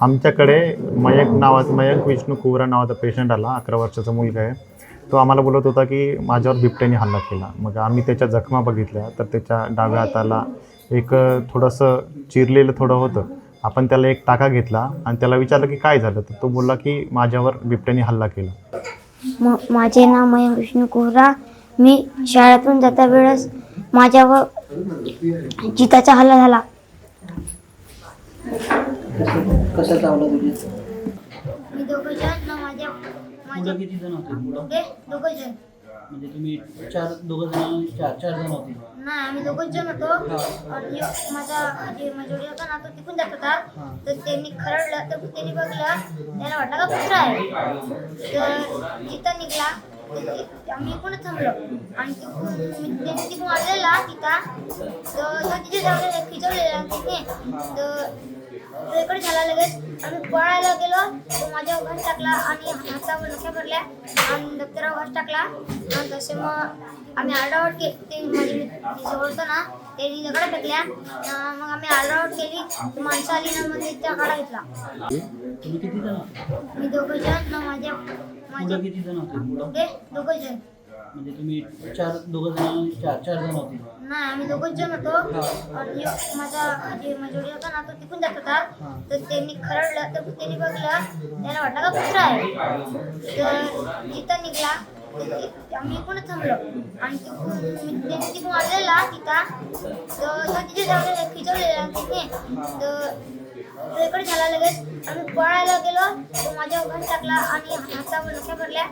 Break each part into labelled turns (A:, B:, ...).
A: आमच्याकडे मयंक नावाचा मयंक विष्णू कुवरा नावाचा पेशंट आला अकरा वर्षाचा मुलगा आहे. तो आम्हाला बोलत होता की माझ्यावर बिबट्याने हल्ला केला. मग आम्ही त्याच्या जखमा बघितल्या तर त्याच्या डाव्या हाताला एक थोडंसं चिरलेलं थोडं होतं. आपण त्याला एक टाका घेतला आणि त्याला विचारलं की काय झालं? तर तो बोलला की माझ्यावर बिबट्याने हल्ला केला.
B: म माझे नाव मयंक विष्णू कोहरा मी शाळेतून जाता वेळेस माझ्यावर जिताचा हल्ला झाला.
C: कसं चावलं तुझे?
B: मी दोघं जण माझ्या
C: मुलं किती जण होते? मुलं?
B: दोघं जण
C: म्हणजे तुम्ही चार दोघं जण चार चार जण होते.
B: नाही आम्ही दोघंच जण होतो. आणि माझा जे मजुरी होता ना तो तिकून जात होता. तर त्यांनी खरडलं. तर त्यांनी बघलं त्याला वाटलं का कुत्रा आहे. तर जिथं निघला आम्ही इकडून थांबलो. आणि तिकडून मी- त्यांनी तिकडून आलेला तिथं. तर तो तिथे जाऊन खिचवलेला तिथे. तर तो इकडे झाला लगेच. आम्ही पळायला गेलो तो माझ्या घास टाकला आणि हातावर नख्या भरल्या. आणि दप्तरावर घास टाकला. आणि तसे मग आम्ही आरडाओरड के ते माझे होतं ना त्यांनी दगडा फेकल्या. मग आम्ही आरडाओरड केली. माणसं आली ना मग त्या काढा घेतला. मी दोघं जण माझ्या माझ्या ते दोघं जण
C: म्हणजे तुम्ही चार दोघं जण चार चार जण होते.
B: नाही आम्ही दोघंच जण होतो. आणि माझा जे मजुरी होता ना तो तिकून जात होता. तर त्यांनी खरडलं तर त्यांनी बघलं त्याला वाटलं का कुत्रा आहे. तर जिथं निघला. आम्ही इकडून थांबलो. आणि तिकडून मी- त्यांनी तिकडून आलेला तिथं. तर तिथे जाऊन खिचवलेला तिथे. तर तो इकडे झाला लगेच. आम्ही पळायला गेलो तो माझ्या घास टाकला आणि हातावर नख्या भरल्या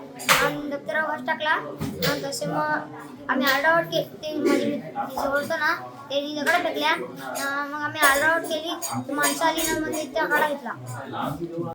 B: आणि दप्तरावर घास टाकला. आणि तसे मग आम्ही आरडाओरड के ते माझे जवळ होतं ना त्यांनी दगडा फेकल्या. मग आम्ही आरडाओरड केली. माणसं आली ना मग त्या काढा घेतला.